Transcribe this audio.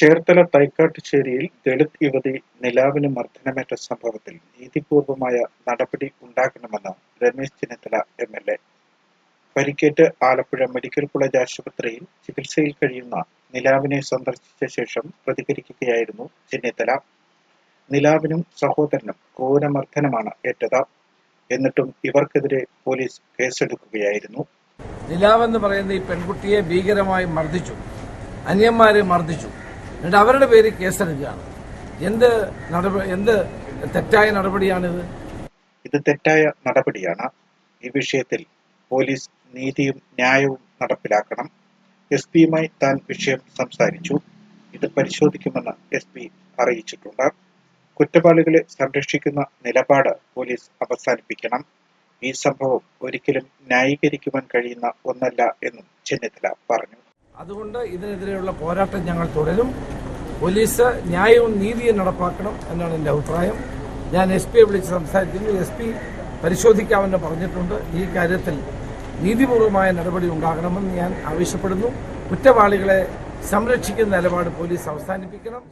ചേർത്തല തൈക്കാട്ടുശ്ശേരിയിൽ ദളിത് യുവതി നിലാവിന് മർദ്ദനമേറ്റ സംഭവത്തിൽ നീതിപൂർവമായ നടപടി ഉണ്ടാകണമെന്ന് Ramesh Chennithala M L A. പരിക്കേറ്റ് ആലപ്പുഴ മെഡിക്കൽ കോളേജ് ആശുപത്രിയിൽ ചികിത്സയിൽ കഴിയുന്ന നിലാവിനെ സന്ദർശിച്ച ശേഷം പ്രതികരിക്കുകയായിരുന്നു ചെന്നിത്തല. നിലാവിനും സഹോദരനും ക്രൂരമർദ്ദനമാണ് ഏറ്റത് എന്നിട്ടും ഇവർക്കെതിരെ പോലീസ് കേസെടുക്കുകയായിരുന്നു. നിലാവെന്ന് പറയുന്ന ഈ പെൺകുട്ടിയെ ഭീകരമായി മർദ്ദിച്ചു. അന്യന്മാരെ മർദ്ദിച്ചു. എന്നിട്ട് അവരുടെ പേര് കേസെടുക്കുകയാണ് എന്ത് നടപടി എന്ത് തെറ്റായ നടപടിയാണിത്? ഇത് തെറ്റായ നടപടിയാണ്. ഈ വിഷയത്തിൽ പോലീസ് നീതിയും ന്യായവും നടപ്പിലാക്കണം. എസ് പിയുമായി താൻ വിഷയം സംസാരിച്ചു. ഇത് പരിശോധിക്കുമെന്ന് എസ് പി അറിയിച്ചിട്ടുണ്ട്. കുറ്റവാളികളെ സംരക്ഷിക്കുന്ന നിലപാട് പോലീസ് അവസാനിപ്പിക്കണം. ഈ സംഭവം ഒരിക്കലും ന്യായീകരിക്കുവാൻ കഴിയുന്ന ഒന്നല്ല എന്നും ചെന്നിത്തല പറഞ്ഞു. അതുകൊണ്ട് ഇതിനെതിരെയുള്ള പോരാട്ടം ഞങ്ങൾ തുടരും. പോലീസ് ന്യായവും നീതിയും നടപ്പാക്കണം എന്നാണ് എന്റെ അഭിപ്രായം. ഞാൻ എസ് പിയെ വിളിച്ച് സംസാരിക്കുന്നു. എസ് പി പരിശോധിക്കാമെന്ന് പറഞ്ഞിട്ടുണ്ട്. ഈ കാര്യത്തിൽ നീതിപൂർവമായ നടപടി ഉണ്ടാകണമെന്ന് ഞാൻ ആവശ്യപ്പെടുന്നു. കുറ്റവാളികളെ സംരക്ഷിക്കുന്ന നിലപാട് പോലീസ് അവസാനിപ്പിക്കണം.